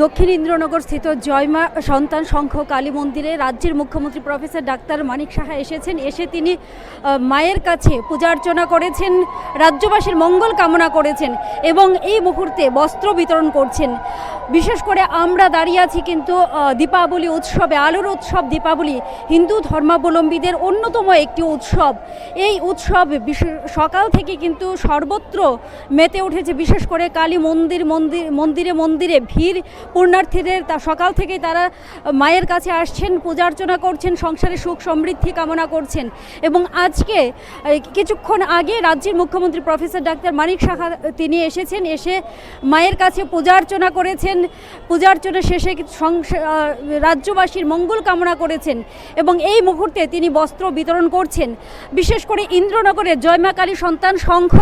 দক্ষিণ ইন্দ্রনগর স্থিত জয়মা সন্তান সংঘ কালী মন্দিরে রাজ্যের মুখ্যমন্ত্রী প্রফেসর ডাক্তার মানিক সাহা এসেছেন। এসে তিনি মায়ের কাছে পূজা অর্চনা করেছেন, রাজ্যবাসীর মঙ্গল কামনা করেছেন এবং এই মুহূর্তে বস্ত্র বিতরণ করছেন। বিশেষ করে আমরা দাঁড়িয়ে আছি কিন্তু দীপাবলি উৎসবে, আলোর উৎসব দীপাবলি, হিন্দু ধর্মাবলম্বীদের অন্যতম একটি উৎসব। এই উৎসব সকাল থেকে কিন্তু সর্বত্র মেতে উঠেছে। বিশেষ করে কালী মন্দির মন্দির, মন্দিরে মন্দিরে ভিড় পুণ্যার্থীদের তা সকাল থেকেই তারা মায়ের কাছে আসছেন, পূজা অর্চনা করছেন, সংসারে সুখ সমৃদ্ধি কামনা করছেন। এবং আজকে কিছুক্ষণ আগে রাজ্যের মুখ্যমন্ত্রী প্রফেসর ডাক্তার মানিক সাহা তিনি এসেছেন, এসে মায়ের কাছে পূজা অর্চনা করেছেন। পূজা অর্চনা শেষে রাজ্যবাসীর মঙ্গল কামনা করেছেন এবং এই মুহূর্তে তিনি বস্ত্র বিতরণ করছেন। বিশেষ করে ইন্দ্রনগরের জয়মা কালী সন্তান সংঘ,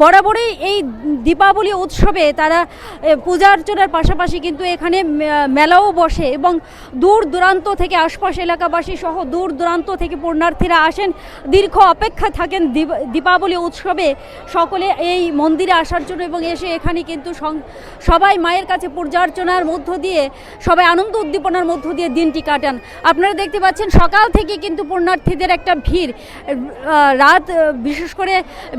বরাবরই এই দীপাবলি উৎসবে তারা পূজা অর্চনার পাশাপাশি কিন্তু এখানে মেলাও বসে এবং দূর দূরান্ত থেকে আশপাশ এলাকাবাসী সহ দূর দূরান্ত থেকে পুণ্যার্থীরা আসেন। দীর্ঘ অপেক্ষা থাকেন দীপাবলি উৎসবে। সকলে এই মন্দিরে আসার জন্য এবং এসে এখানে কিন্তু সবাই মায়ের কাছে পূজা অর্চনার মধ্য দিয়ে, সবাই আনন্দ উদ্দীপনার মধ্য দিয়ে দিনটি কাটান। আপনারা দেখতে পাচ্ছেন সকাল থেকে কিন্তু পুণ্যার্থীদের একটা ভিড়। রাত, বিশেষ করে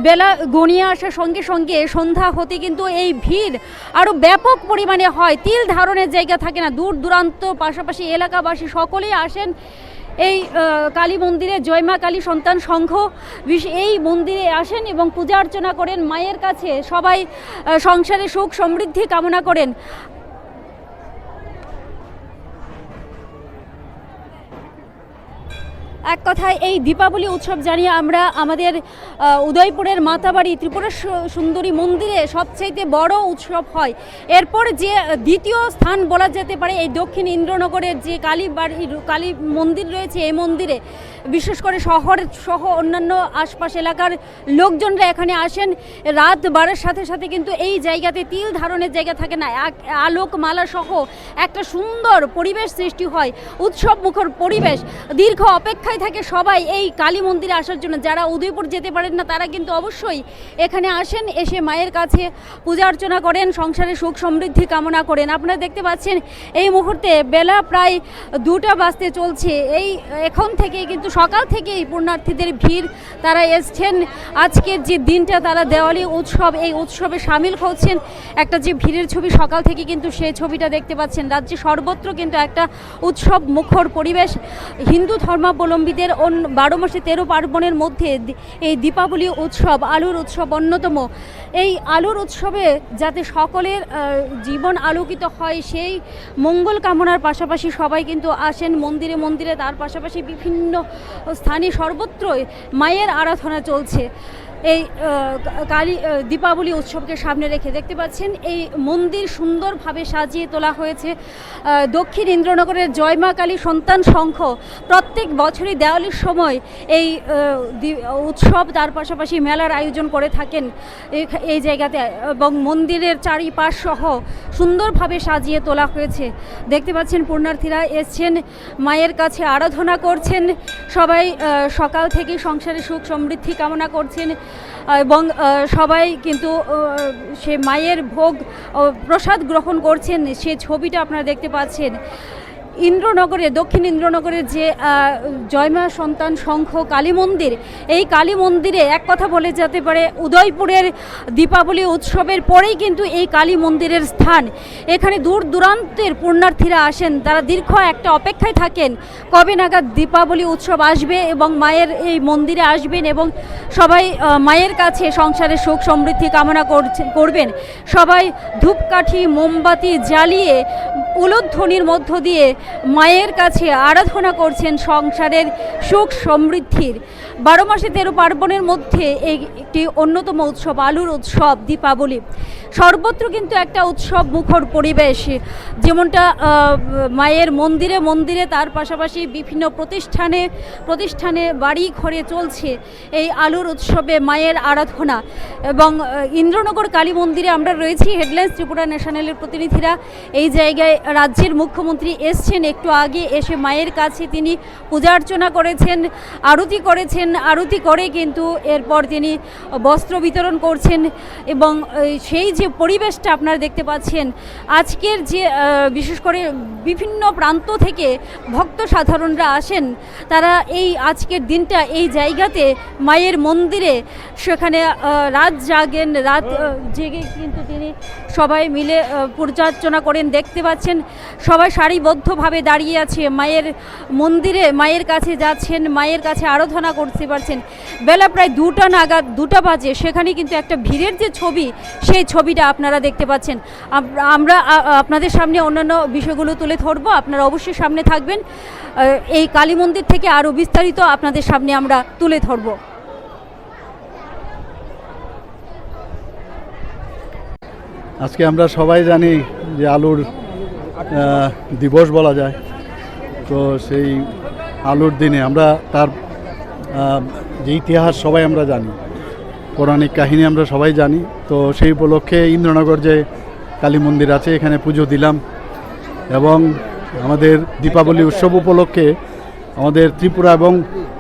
বেলা গনিয়ে আসার সঙ্গে সঙ্গে সন্ধ্যা হতে কিন্তু এই ভিড় আরও ব্যাপক পরিমাণে হয়। তিল ধারণের জায়গা থাকে না, দূর দূরান্ত, পাশাপাশি এলাকাবাসী সকলেই আসেন এই কালী মন্দিরে জয়মা কালী সন্তান সংঘ এই মন্দিরে আসেন এবং পূজা অর্চনা করেন, মায়ের কাছে সবাই সংসারে সুখ সমৃদ্ধি কামনা করেন। এক কথায় এই দীপাবলি উৎসব জানিয়ে আমরা আমাদের উদয়পুরের মাতাবাড়ি ত্রিপুরা সুন্দরী মন্দিরে সবচাইতে বড় উৎসব হয়। এরপর যে দ্বিতীয় স্থান বলা যেতে পারে, এই দক্ষিণ ইন্দ্রনগরের যে কালী বাড়ি কালী মন্দির রয়েছে, এই মন্দিরে বিশেষ করে শহর সহ অন্যান্য আশপাশ এলাকার লোকজনরা এখানে আসেন। রাত বাড়ার সাথে সাথে কিন্তু এই জায়গাতে তিল ধারণের জায়গা থাকে না। আলোক মালা সহ একটা সুন্দর পরিবেশ সৃষ্টি হয় উৎসব মুখর পরিবেশ। দীর্ঘ অপেক্ষায় থাকে সবাই এই কালী মন্দিরে আসার জন্য। যারা উদয়পুর যেতে পারেন না, তারা কিন্তু অবশ্যই এখানে আসেন, এসে মায়ের কাছে পূজা অর্চনা করেন, সংসারে সুখ সমৃদ্ধি কামনা করেন। আপনারা দেখতে পাচ্ছেন, এই মুহূর্তে বেলা প্রায় দুটা বাজতে চলছে। এই এখন থেকেই কিন্তু সকাল থেকেই পুণ্যার্থীদের ভিড়, তারা এসছেন। আজকের যে দিনটা, তারা দেওয়ালি উৎসব, এই উৎসবে সামিল হচ্ছেন। একটা যে ভিড়ের ছবি, সকাল থেকে কিন্তু সেই ছবিটা দেখতে পাচ্ছেন। রাজ্যে সর্বত্র কিন্তু একটা উৎসব মুখর পরিবেশ। হিন্দু ধর্মাবলম্বীদের বারো মাসে তেরো পার্বণের মধ্যে এই দীপাবলি উৎসব, আলোর উৎসব অন্যতম। এই আলুর উৎসবে যাতে সকলের জীবন আলোকিত হয়, সেই মঙ্গল কামনার পাশাপাশি সবাই কিন্তু আসেন মন্দিরে মন্দিরে। তার পাশাপাশি বিভিন্ন স্থানে সর্বত্রই মায়ের আরাধনা চলছে। এই কালী দীপাবলি উৎসবকে সামনে রেখে দেখতে পাচ্ছেন, এই মন্দির সুন্দরভাবে সাজিয়ে তোলা হয়েছে। দক্ষিণ ইন্দ্রনগরের জয়মা কালী সন্তান সংঘ প্রত্যেক বছরই দেওয়ালির সময় এই উৎসব তার পাশাপাশি মেলার আয়োজন করে থাকেন এই- জায়গাতে এবং মন্দিরের চারিপাশ সহ সুন্দরভাবে সাজিয়ে তোলা হয়েছে। দেখতে পাচ্ছেন, পুণ্যার্থীরা এসছেন, মায়ের কাছে আরাধনা করছেন, সবাই সকাল থেকে সংসারে সুখ সমৃদ্ধি কামনা করছেন। এবং সবাই কিন্তু সে মায়ের ভোগ প্রসাদ গ্রহণ করছেন। সে ছবিটা আপনারা দেখতে পাচ্ছেন। ইন্দ্রনগরে, দক্ষিণ ইন্দ্রনগরের যে জয়মা সন্তান সংঘ কালী মন্দির, এই কালী মন্দিরে এক কথা বলে যেতে পারে, উদয়পুরের দীপাবলি উৎসবের পরেই কিন্তু এই কালী মন্দিরের স্থান। এখানে দূর দূরান্তের পুণ্যার্থীরা আসেন, তারা দীর্ঘ একটা অপেক্ষায় থাকেন, কবে নাগাদ দীপাবলি উৎসব আসবে এবং মায়ের এই মন্দিরে আসবেন এবং সবাই মায়ের কাছে সংসারে সুখ সমৃদ্ধি কামনা করবেন। সবাই ধূপকাঠি, মোমবাতি জ্বালিয়ে উলুধ্বনির মধ্য দিয়ে মায়ের কাছে আরাধনা করছেন সংসারের সুখ সমৃদ্ধির। বারো মাসে তেরো পার্বণের মধ্যে একটি অন্যতম উৎসব আলুর উৎসব, দীপাবলি। সর্বত্র কিন্তু একটা উৎসব মুখর পরিবেশ। যেমনটা মায়ের মন্দিরে মন্দিরে তার পাশাপাশি বিভিন্ন প্রতিষ্ঠানে প্রতিষ্ঠানে বাড়ি ঘরে চলছে এই আলুর উৎসবে মায়ের আরাধনা। এবং ইন্দ্রনগর কালী মন্দিরে আমরা রয়েছি, হেডলাইন্স ত্রিপুরা ন্যাশনালের প্রতিনিধিরা। এই জায়গায় রাজ্যের মুখ্যমন্ত্রী এসছেন একটু আগে, এসে মায়ের কাছে তিনি পূজা অর্চনা করেছেন, আরতি করেছেন, আরতি করে কিন্তু এরপর তিনি বস্ত্র বিতরণ করছেন এবং সেই যে পরিবেশটা আপনারা দেখতে পাচ্ছেন, আজকের যে বিশেষ করে বিভিন্ন প্রান্ত থেকে ভক্ত সাধারণরা আসেন, তারা এই আজকের দিনটা এই জায়গাতে মায়ের মন্দিরে সেখানে রাত জাগেন, রাত জেগে কিন্তু তিনি সবাই মিলে পূজা অর্চনা করেন। দেখতে পাচ্ছেন সবাই সারিবদ্ধভাবে দাঁড়িয়ে আছে। মায়ের মন্দিরে, মায়ের কাছে যাচ্ছেন, মায়ের কাছে আরাধনা করতে পারছেন। বেলা প্রায় দুটা নাগাদ, দুটা বাজে, সেখানে কিন্তু একটা ভিড়ের যে ছবি, সেই ছবিটা আপনারা দেখতে পাচ্ছেন। আমরা আপনাদের সামনে অন্যান্য বিষয়গুলো তুলে ধরবো, আপনারা অবশ্যই সামনে থাকবেন। এই কালী মন্দির থেকে আরও বিস্তারিত আপনাদের সামনে আমরা তুলে ধরবো। আজকে আমরা সবাই জানি যে আলুর দিবস বলা যায়। তো সেই আলুর দিনে আমরা তার যে ইতিহাস সবাই আমরা জানি, পৌরাণিক কাহিনী আমরা সবাই জানি। তো সেই উপলক্ষে ইন্দ্রনগর যে কালী মন্দির আছে, এখানে পুজো দিলাম এবং আমাদের দীপাবলি উৎসব উপলক্ষে আমাদের ত্রিপুরা এবং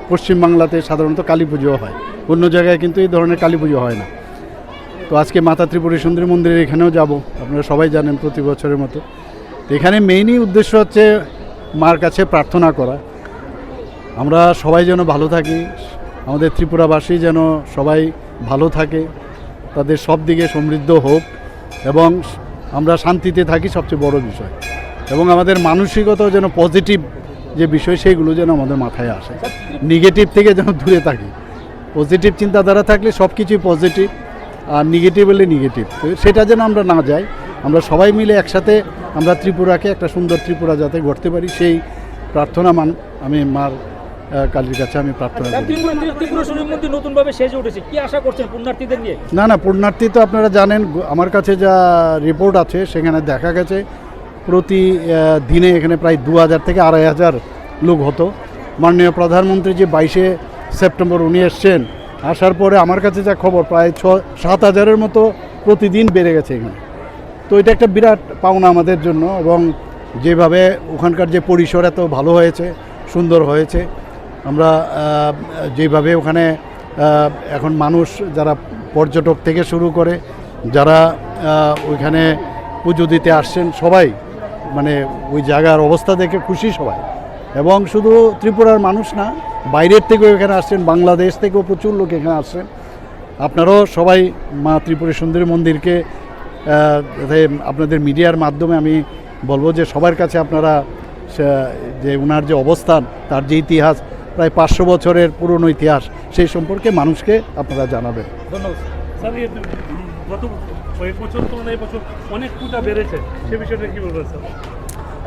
পশ্চিমবাংলাতে সাধারণত কালী পুজো হয়। অন্য জায়গায় কিন্তু এই ধরনের কালী পুজো হয় না। তো আজকে মাতা ত্রিপুরী সুন্দরী মন্দিরে এখানেও যাব। আপনারা সবাই জানেন প্রতি বছরের মতো। এখানে মেইনই উদ্দেশ্য হচ্ছে মার কাছে প্রার্থনা করা। আমরা সবাই যেন ভালো থাকি, আমাদের ত্রিপুরাবাসী যেন সবাই ভালো থাকে, তাদের সব দিকে সমৃদ্ধ হোক এবং আমরা শান্তিতে থাকি সবচেয়ে বড় বিষয়। এবং আমাদের মানসিকতাও যেন পজিটিভ যে বিষয় সেগুলো যেন আমাদের মাথায় আসে। নেগেটিভ থেকে যেন দূরে থাকি। পজিটিভ চিন্তাধারা থাকলে সব কিছুই পজিটিভ আর নেগেটিভ হলে নেগেটিভ সেটা যেন আমরা না যাই। আমরা সবাই মিলে একসাথে আমরা ত্রিপুরাকে একটা সুন্দর ত্রিপুরা যাতে গড়তে পারি সেই প্রার্থনা মান আমি মার কালীর কাছে আমি প্রার্থনা করি। মন্দির নতুনভাবে সেজে উঠেছে কি আশা করছেন পুণ্যার্থীদের নিয়ে? না না পুণ্যার্থী তো আপনারা জানেন আমার কাছে যা রিপোর্ট আছে সেখানে দেখা গেছে প্রতি দিনে এখানে প্রায় দু হাজার থেকে আড়াই হাজার লোক হতো। মাননীয় প্রধানমন্ত্রী যে বাইশে সেপ্টেম্বর উনি এসছেন আসার পরে আমার কাছে যা খবর প্রায় ছ সাত হাজারের মতো প্রতিদিন বেড়ে গেছে এখানে। তো এটা একটা বিরাট পাওনা আমাদের জন্য এবং যেভাবে ওখানকার যে পরিসর এত ভালো হয়েছে, সুন্দর হয়েছে, আমরা যেভাবে ওখানে এখন মানুষ যারা পর্যটক থেকে শুরু করে, যারা ওইখানে পুজো দিতে আসছেন, সবাই মানে ওই জায়গার অবস্থা দেখে খুশি সবাই। এবং শুধু ত্রিপুরার মানুষ না, বাইরের থেকেও এখানে আসছেন, বাংলাদেশ থেকেও প্রচুর লোক এখানে আসছেন। আপনারাও সবাই মা ত্রিপুরা সুন্দরী মন্দিরকে আপনাদের মিডিয়ার মাধ্যমে আমি বলব যে সবার কাছে আপনারা যে ওনার যে অবস্থান তার যে ইতিহাস প্রায় পাঁচশো বছরের পুরনো ইতিহাস সেই সম্পর্কে মানুষকে আপনারা জানাবেন। অনেক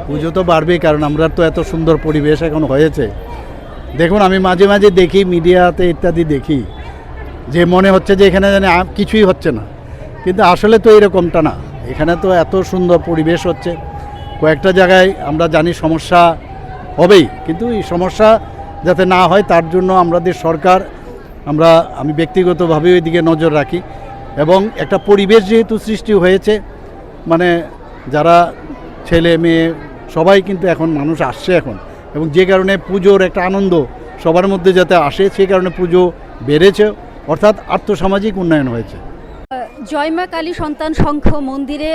পূজা তো বাড়বেই কারণ আমরা তো এত সুন্দর পরিবেশ এখন হয়েছে। দেখুন আমি মাঝে মাঝে দেখি মিডিয়াতে ইত্যাদি দেখি যে মনে হচ্ছে যে এখানে জানি কিছুই হচ্ছে না। কিন্তু আসলে তো এরকমটা না। এখানে তো এত সুন্দর পরিবেশ হচ্ছে। কয়েকটা জায়গায় আমরা জানি সমস্যা হবেই। কিন্তু এই সমস্যা যাতে না হয়, তার জন্য আমাদের সরকার, আমরা, আমি ব্যক্তিগতভাবে ওই দিকে নজর রাখি। এবং একটা পরিবেশ যেহেতু সৃষ্টি হয়েছে মানে যারা ছেলে, মেয়ে, সবাই কিন্তু এখন মানুষ আসছে এখন। এবং যে কারণে পুজোর একটা আনন্দ সবার মধ্যে যাতে আসে, সেই কারণে পুজো বেড়েছে। অর্থাৎ আর্থসামাজিক উন্নয়ন হয়েছে। জয়মা কালী সন্তান সংঘ মন্দিরে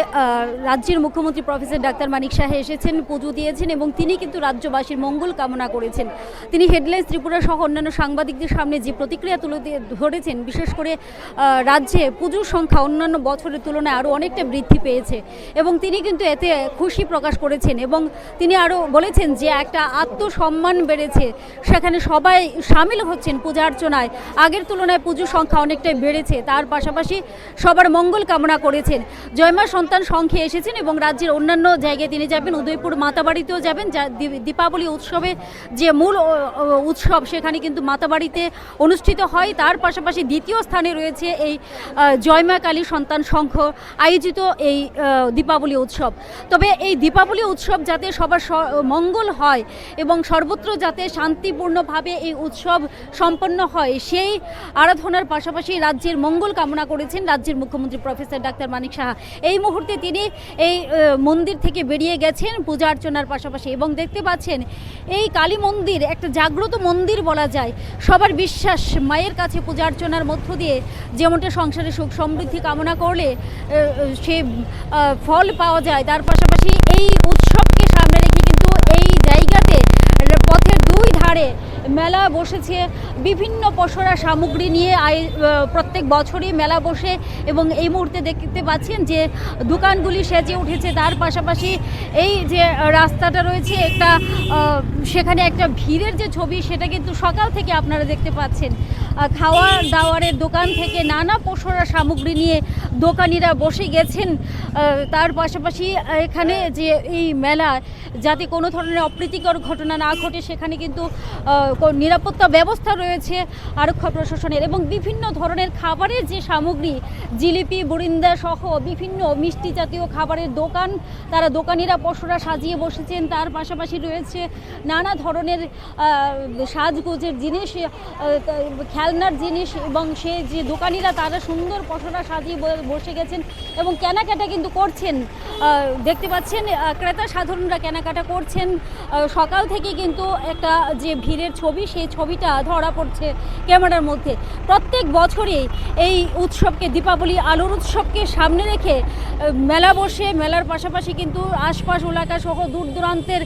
রাজ্যের মুখ্যমন্ত্রী প্রফেসর ডাক্তার মানিক শাহ এসেছেন, পুজো দিয়েছেন এবং তিনি কিন্তু রাজ্যবাসীর মঙ্গল কামনা করেছেন। তিনি হেডলাইন্স ত্রিপুরা সহ অন্যান্য সাংবাদিকদের সামনে যে প্রতিক্রিয়া তুলে ধরেছেন, বিশেষ করে রাজ্যে পুজোর সংখ্যা অন্যান্য বছরের তুলনায় আরও অনেকটা বৃদ্ধি পেয়েছে এবং তিনি কিন্তু এতে খুশি প্রকাশ করেছেন এবং তিনি আরও বলেছেন যে একটা আত্মসম্মান বেড়েছে। সেখানে সবাই সামিল হচ্ছেন পূজা অর্চনায়। আগের তুলনায় পুজোর সংখ্যা অনেকটাই বেড়েছে। তার পাশাপাশি সবার মঙ্গল কামনা করেছেন। জয়মা সন্তান সংখ্যে এসেছেন এবং রাজ্যের অন্যান্য জায়গায় তিনি যাবেন। উদয়পুর মাতাবাড়িতেও যাবেন। যা দীপাবলি উৎসবে যে মূল উৎসব সেখানে কিন্তু মাতাবাড়িতে অনুষ্ঠিত হয়। তার পাশাপাশি দ্বিতীয় স্থানে রয়েছে এই জয়মা কালী সন্তান সংঘ আয়োজিত এই দীপাবলি উৎসব। তবে এই দীপাবলি উৎসব যাতে সবার মঙ্গল হয় এবং সর্বত্র যাতে শান্তিপূর্ণভাবে এই উৎসব সম্পন্ন হয়, সেই আরাধনার পাশাপাশি রাজ্যের মঙ্গল কামনা করেছেন। রাজ্যের মুখ্যমন্ত্রী প্রফেসর ডাক্তার মানিক সাহা। এই মুহূর্তে তিনি এই মন্দির থেকে বেরিয়ে গেছেন পূজা অর্চনার পাশাপাশি এবং দেখতে পাচ্ছেন এই কালী মন্দির একটা জাগ্রত মন্দির বলা যায়। সবার বিশ্বাস মায়ের কাছে পূজা অর্চনার মধ্য দিয়ে যেমনটা সংসারে সুখ সমৃদ্ধি কামনা করলে সে ফল পাওয়া যায়, তার পাশাপাশি এই উৎসবকে সামনে রেখে কিন্তু এই জায়গাতে পথের দুই ধারে মেলা বসেছে, বিভিন্ন পশরা সামগ্রী নিয়ে প্রত্যেক বছরই মেলা বসে এবং এই মুহূর্তে দেখতে পাচ্ছেন যে দোকানগুলি সেজে উঠেছে। তার পাশাপাশি এই যে রাস্তাটা রয়েছে, একটা সেখানে একটা ভিড়ের যে ছবি, সেটা কিন্তু সকাল থেকে আপনারা দেখতে পাচ্ছেন। খাওয়া দাওয়ারের দোকান থেকে নানা পসরা সামগ্রী নিয়ে দোকানিরা বসে গেছেন। তার পাশাপাশি এখানে যে এই মেলা, যাতে কোনো ধরনের অপ্রীতিকর ঘটনা না ঘটে, সেখানে কিন্তু নিরাপত্তা ব্যবস্থা রয়েছে আরক্ষা প্রশাসনের এবং বিভিন্ন ধরনের খাবারের যে সামগ্রী, জিলিপি, বুরিন্দা সহ বিভিন্ন মিষ্টি জাতীয় খাবারের দোকান, তারা দোকানিরা পশুরা সাজিয়ে বসেছেন। তার পাশাপাশি রয়েছে নানা ধরনের সাজগোজের জিনিস খেলনার জিনিস এবং সে যে দোকানিরা, তারা সুন্দর পশুরা সাজিয়ে বসে গেছেন এবং কেনাকাটা কিন্তু করছেন। দেখতে পাচ্ছেন ক্রেতা সাধারণরা কেনাকাটা করছেন। সকাল থেকে কিন্তু একটা যে ভিড়ের ছবি সেই ছবিটা ধরা পড়ছে ক্যামেরার মধ্যে। প্রত্যেক বছরই এই উৎসবকে দীপাবলি আলোর উৎসবকে সামনে রেখে মেলা বসে মেলার পাশাপাশি কিন্তু আশপাশ এলাকা সহ দূর দূরান্তের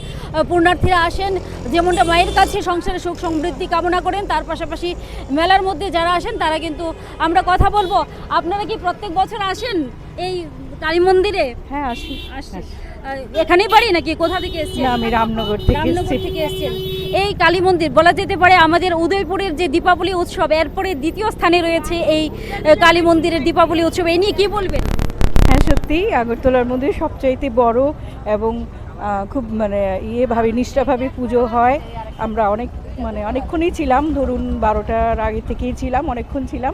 পুণ্যার্থীরা আসেন। যেমনটা মায়ের কাছে সংসারে সুখ সমৃদ্ধি কামনা করেন তার পাশাপাশি মেলার মধ্যে যারা আসেন তারা কিন্তু আমরা কথা বলব। আপনারা কি প্রত্যেক বছর আসেন এই কালী মন্দিরে? হ্যাঁ আসি। আহ, এখানেই বাড়ি নাকি? কোথা থেকে এসেছেন? আমি রামনগর থেকে রামনগর এসেছি। থেকে এসেছেন। এই কালী মন্দির বলা যেতে পারে আমাদের উদয়পুরের যে দীপাবলি উৎসব, এরপরে দ্বিতীয় স্থানে রয়েছে এই কালী মন্দিরের দীপাবলি উৎসব। এই নিয়ে কি বলবেন? হ্যাঁ সত্যি, আগরতলার মধ্যে সবচাইতে বড় এবং খুব মানে ইয়েভাবে নিষ্ঠাভাবে পুজো হয়। আমরা অনেক মানে অনেকক্ষণই ছিলাম, ধরুন বারোটার আগে থেকেই ছিলাম, অনেকক্ষণ ছিলাম।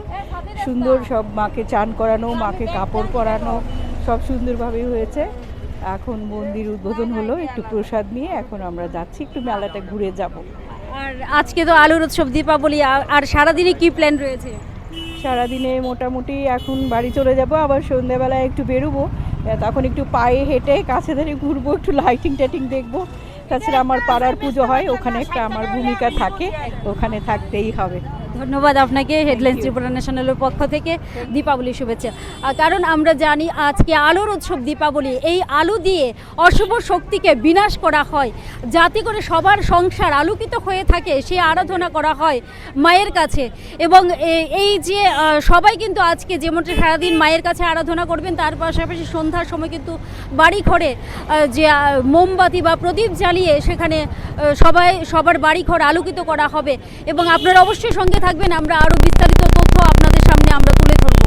সুন্দর সব মাকে চান করানো, মাকে কাপড় পরানো, সব সুন্দরভাবেই হয়েছে। এখন মন্দির উদ্বোধন হলো একটু প্রসাদ নিয়ে এখন আমরা যাচ্ছি একটু মেলাটা ঘুরে যাব। আর আজকে তো আলুর উৎসব দীপাবলি আর- সারাদিনে কি প্ল্যান রয়েছে? সারাদিনে মোটামুটি এখন বাড়ি চলে যাব আবার সন্ধ্যাবেলায় একটু বেরোবো। তখন একটু পায়ে হেঁটে কাছে ধরে ঘুরবো একটু লাইটিং টাইটিং দেখব। তাছাড়া আমার পাড়ার পুজো হয় ওখানে একটা আমার ভূমিকা থাকে ওখানে থাকতেই হবে। ধন্যবাদ আপনাকে হেডলাইন্স ত্রিপুরা ন্যাশনালের পক্ষ থেকে দীপাবলি শুভেচ্ছা। কারণ আমরা জানি আজকে আলোর উৎসব দীপাবলি। এই আলু দিয়ে অশুভ শক্তিকে বিনাশ করা হয়। যাতে করে সবার সংসার আলোকিত হয়ে থাকে সে আরাধনা করা হয় মায়ের কাছে। এবং এই যে সবাই কিন্তু আজকে যেমনটা সারাদিন মায়ের কাছে আরাধনা করবেন তার পাশাপাশি সন্ধ্যার সময় কিন্তু বাড়ি ঘরে যে মোমবাতি বা প্রদীপ জ্বালিয়ে সেখানে সবাই সবার বাড়ি ঘর আলোকিত করা হবে। এবং আপনারা অবশ্যই সঙ্গে থাকবেন, আমরা আরও বিস্তারিত তথ্য আপনাদের সামনে আমরা তুলে ধরবো।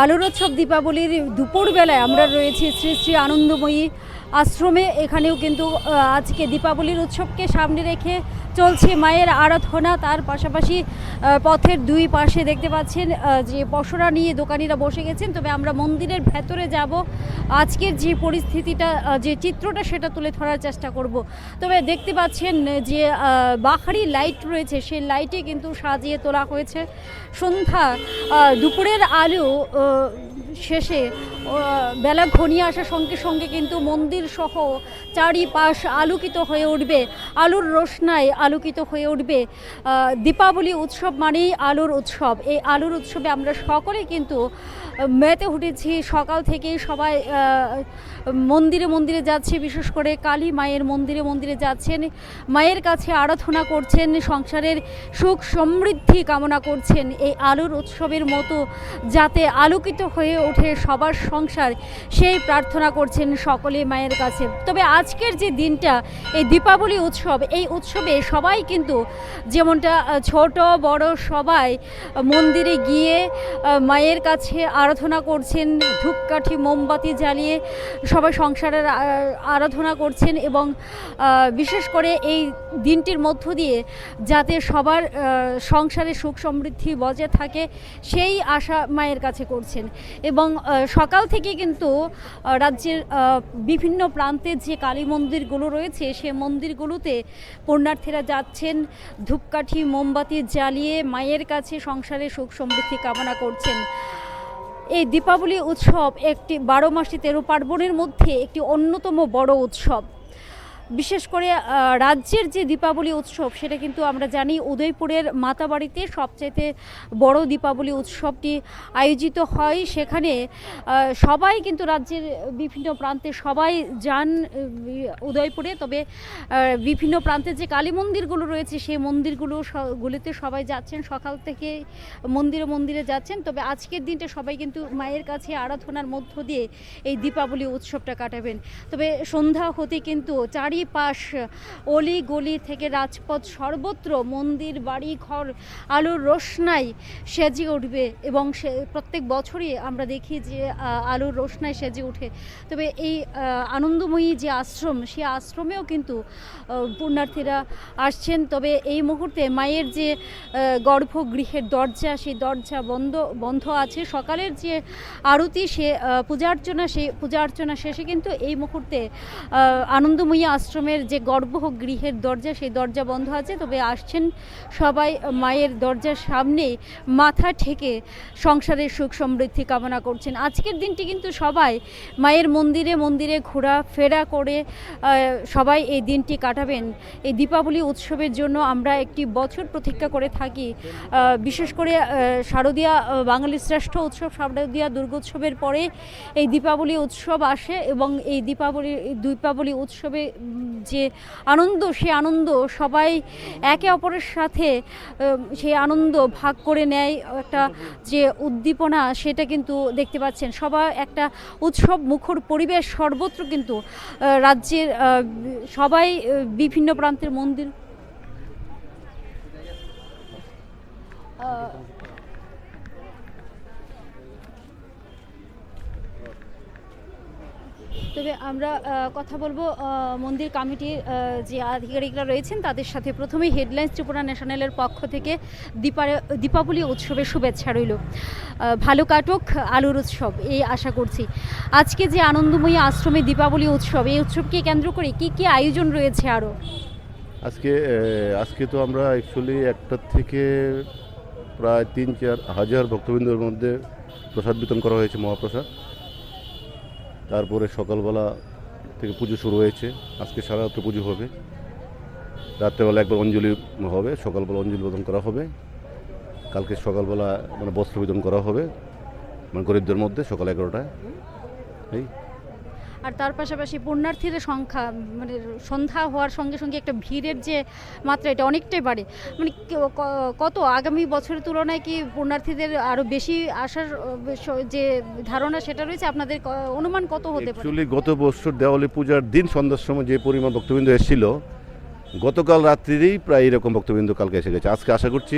আলোর উৎসব দীপাবলির দুপুর বেলায় আমরা রয়েছি শ্রী শ্রী আনন্দময়ী আশ্রমে এখানেও কিন্তু আজকে দীপাবলির উৎসবকে সামনে রেখে চলছে মায়ের আরাধনা। তার পাশাপাশি পথের দুই পাশে দেখতে পাচ্ছেন যে পসরা নিয়ে দোকানিরা বসে গেছেন। তবে আমরা মন্দিরের ভেতরে যাব। আজকের যে পরিস্থিতিটা যে চিত্রটা, সেটা তুলে ধরার চেষ্টা করব। তবে দেখতে পাচ্ছেন যে বাহারি লাইট রয়েছে। সেই লাইটে কিন্তু সাজিয়ে তোলা হয়েছে। সন্ধ্যা দুপুরের আলো শেষে বেলা ঘনিয়ে আসার সঙ্গে সঙ্গে কিন্তু মন্দির সহ চারিপাশ আলোকিত হয়ে উঠবে। আলোর রোশনায় আলোকিত হয়ে উঠবে। দীপাবলি উৎসব মানেই আলোর উৎসব। এই আলোর উৎসবে আমরা সকলে কিন্তু মেতে উঠেছি। সকাল থেকেই সবাই মন্দিরে মন্দিরে যাচ্ছে। বিশেষ করে কালী মায়ের মন্দিরে মন্দিরে যাচ্ছেন। মায়ের কাছে আরাধনা করছেন। সংসারের সুখ সমৃদ্ধি কামনা করছেন। এই আলোর উৎসবের মতো যাতে আলোকিত হয়ে ওঠে সবার সংসার সেই প্রার্থনা করছেন সকলে মায়ের কাছে। তবে আজকের যে দিনটা, এই দীপাবলি উৎসব, এই উৎসবে সবাই কিন্তু যেমনটা ছোট, বড় সবাই মন্দিরে গিয়ে মায়ের কাছে আরাধনা করছেন, ধূপকাঠি, মোমবাতি জ্বালিয়ে সবাই সংসারের আরাধনা করছেন এবং বিশেষ করে এই দিনটির মধ্য দিয়ে যাতে সবার সংসারে সুখ সমৃদ্ধি বজায় থাকে, সেই আশা মায়ের কাছে করছেন। এবং সকাল থেকে কিন্তু রাজ্যের বিভিন্ন প্রান্তে যে কালী মন্দিরগুলো রয়েছে, সে মন্দিরগুলোতে পুণ্যার্থীরা যাচ্ছেন, ধূপকাঠি, মোমবাতি জ্বালিয়ে মায়ের কাছে সংসারে সুখ সমৃদ্ধি কামনা করছেন। এই দীপাবলি উৎসব একটি বারো মাসে তেরো পার্বণের মধ্যে একটি অন্যতম বড় উৎসব। বিশেষ করে রাজ্যের যে দীপাবলি উৎসব, সেটা কিন্তু আমরা জানি উদয়পুরের মাতাবাড়িতে সবচাইতে বড় দীপাবলি উৎসবটি আয়োজিত হয়। সেখানে সবাই কিন্তু রাজ্যের বিভিন্ন প্রান্তে সবাই যান উদয়পুরে। তবে বিভিন্ন প্রান্তে যে কালী মন্দিরগুলো রয়েছে, সেই মন্দিরগুলো গুলিতে সবাই যাচ্ছেন। সকাল থেকে মন্দিরে মন্দিরে যাচ্ছেন। তবে আজকের দিনটা সবাই কিন্তু মায়ের কাছে আরাধনার মধ্য দিয়ে এই দীপাবলি উৎসবটা কাটাবেন। তবে সন্ধ্যা হতে কিন্তু চারিপাশ অলি গলি থেকে রাজপথ সর্বত্র মন্দির, বাড়ি ঘর, আলোর রোশনাই সেজে উঠবে এবং সে প্রত্যেক বছরই আমরা দেখি যে আলোর রোশনাই সেজে উঠে। তবে এই আনন্দময়ী যে আশ্রম সেই আশ্রমেও কিন্তু পুণ্যার্থীরা আসছেন। তবে এই মুহূর্তে মায়ের যে গর্ভগৃহের দরজা, সেই দরজা বন্ধ বন্ধ আছে। সকালের যে আরতি, সে পূজার্চনা, সেই পূজার্চনা শেষে কিন্তু এই মুহূর্তে আনন্দময়ী আনন্দময়ী আশ্রমের যে গর্ভগৃহের দরজা, সেই দরজা বন্ধ আছে, তবে আসছেন সবাই মায়ের দরজার সামনে মাথা ঠেকে সংসারের সুখ সমৃদ্ধি কামনা করছেন। আজকের দিনটি কিন্তু সবাই মায়ের মন্দিরে মন্দিরে ঘোরাফেরা করে সবাই এই দিনটি কাটাবেন। এই দীপাবলি উৎসবের জন্য আমরা একটি বছর প্রতীক্ষা করে থাকি। বিশেষ করে শারদীয়া বাঙালির শ্রেষ্ঠ উৎসব শারদীয়া দুর্গোৎসবের পরে এই দীপাবলি উৎসব আসে এবং এই দীপাবলি দীপাবলি উৎসবে যে আনন্দ, সে আনন্দ সবাই একে অপরের সাথে সেই আনন্দ ভাগ করে নেয়। একটা যে উদ্দীপনা, সেটা কিন্তু দেখতে পাচ্ছেন। সবাই একটা উৎসব, মুখর পরিবেশ সর্বত্র কিন্তু রাজ্যের সবাই বিভিন্ন প্রান্তের মন্দির। তবে আমরা কথা বলব মন্দির কমিটির যে আধিকারিকরা রয়েছেন তাদের সাথে প্রথমেই হেডলাইন্স ত্রিপুরা ন্যাশনালের পক্ষ থেকে দীপা, দীপাবলি উৎসবের শুভেচ্ছা রইল। ভালো কাটুক আলোর উৎসব, এই আশা করছি। আজকে যে আনন্দময়ী আশ্রমে দীপাবলি উৎসব, এই উৎসবকে কেন্দ্র করে কি কি আয়োজন রয়েছে আরও আজকে আজকে তো আমরা অ্যাকচুয়ালি একটার থেকে প্রায় তিন চার হাজার ভক্তবৃন্দের মধ্যে প্রসাদ বিতরণ করা হয়েছে মহাপ্রসাদ। তারপরে সকালবেলা থেকে পুজো শুরু হয়েছে। আজকে সারা রাত্রে পুজো হবে। রাত্রেবেলা একবার অঞ্জলি হবে। সকালবেলা অঞ্জলি প্রদান করা হবে। কালকে সকালবেলা মানে বস্ত্র বিতরণ করা হবে। মানে গরিবদের মধ্যে সকাল এগারোটায়। এই। আর তার পাশাপাশি পুণ্যার্থীদের সংখ্যা মানে সন্ধ্যা হওয়ার সঙ্গে সঙ্গে একটা ভিড়ের যে মাত্রা এটা অনেকটাই বাড়ে। মানে কত? আগামী বছরের তুলনায় কি পুণ্যার্থীদের আরও বেশি আসার যে ধারণা সেটা রয়েছে? আপনাদের অনুমান কত হতে পারে? গত বছর দেওয়ালি পূজার দিন সন্ধ্যার সময় যে পরিমাণ ভক্তবৃন্দ এসেছিল গতকাল রাত্রিরেই প্রায় এরকম ভক্তবৃন্দ কালকে এসে গেছে। আজকে আশা করছি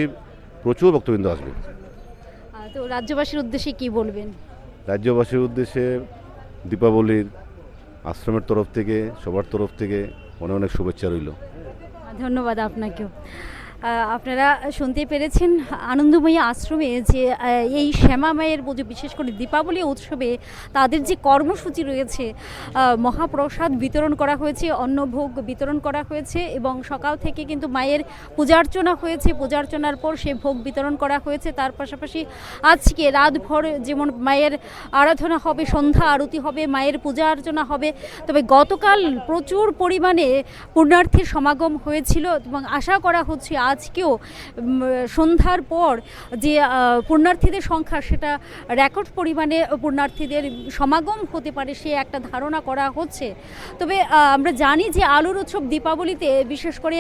প্রচুর ভক্তবৃন্দ আসবে। তো রাজ্যবাসীর উদ্দেশ্যে কি বলবেন? রাজ্যবাসীর উদ্দেশ্যে দীপাবলির আশ্রমের তরফ থেকে সবার তরফ থেকে অনেক অনেক শুভেচ্ছা রইল। ধন্যবাদ আপনাকেও। আপনারা শুনতে পেরেছেন আনন্দময়ী আশ্রমে যে এই শ্যামা মায়ের পুজো বিশেষ করে দীপাবলি উৎসবে তাদের যে কর্মসূচি রয়েছে মহাপ্রসাদ বিতরণ করা হয়েছে, অন্নভোগ বিতরণ করা হয়েছে এবং সকাল থেকে কিন্তু মায়ের পূজার্চনা হয়েছে। পূজার্চনার পর সে ভোগ বিতরণ করা হয়েছে। তার পাশাপাশি আজকে রাতভর যেমন মায়ের আরাধনা হবে, সন্ধ্যা আরতি হবে, মায়ের পূজা অর্চনা হবে। তবে গতকাল প্রচুর পরিমাণে পুণ্যার্থীর সমাগম হয়েছিল এবং আশা করা হচ্ছে আজকেও সন্ধ্যার পর যে পুণ্যার্থীদের সংখ্যা সেটা রেকর্ড পরিমাণে পুণ্যার্থীদের সমাগম হতে পারে সে একটা ধারণা করা হচ্ছে। তবে আমরা জানি যে আলোর উৎসব দীপাবলিতে বিশেষ করে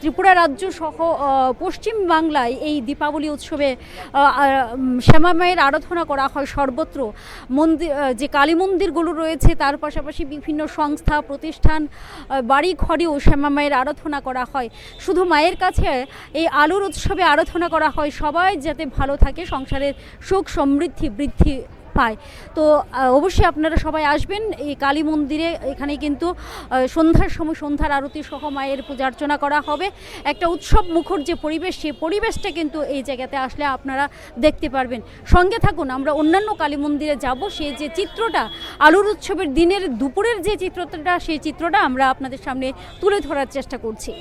ত্রিপুরা রাজ্য সহ পশ্চিম বাংলায় এই দীপাবলি উৎসবে আহ, আহ, শ্যামা মায়ের আরাধনা করা হয় সর্বত্র। মন্দির যে কালী মন্দিরগুলো রয়েছে তার পাশাপাশি বিভিন্ন সংস্থা প্রতিষ্ঠান বাড়ি ঘরেও শ্যামা মায়ের আরাধনা করা হয়। শুধু মায়ের কাছে এই আলোর উৎসবে আরাধনা করা হয় সবাই যাতে ভালো থাকে, সংসারের সুখ সমৃদ্ধি বৃদ্ধি পায়। তো অবশ্যই আপনারা সবাই আসবেন এই কালী মন্দিরে। এখানে কিন্তু সন্ধ্যার সময় সন্ধ্যার আরতি সহ মায়ের পূজা অর্চনা করা হবে। একটা উৎসব মুখর যে পরিবেশ, সেই পরিবেশটা কিন্তু এই জায়গাতে আসলে আপনারা দেখতে পারবেন। সঙ্গে থাকুন, আমরা অন্যান্য কালী মন্দিরে যাব। সেই যে চিত্রটা, আলুর উৎসবের দিনের দুপুরের যে চিত্রটা, সেই চিত্রটা আমরা আপনাদের সামনে তুলে ধরার চেষ্টা করছি।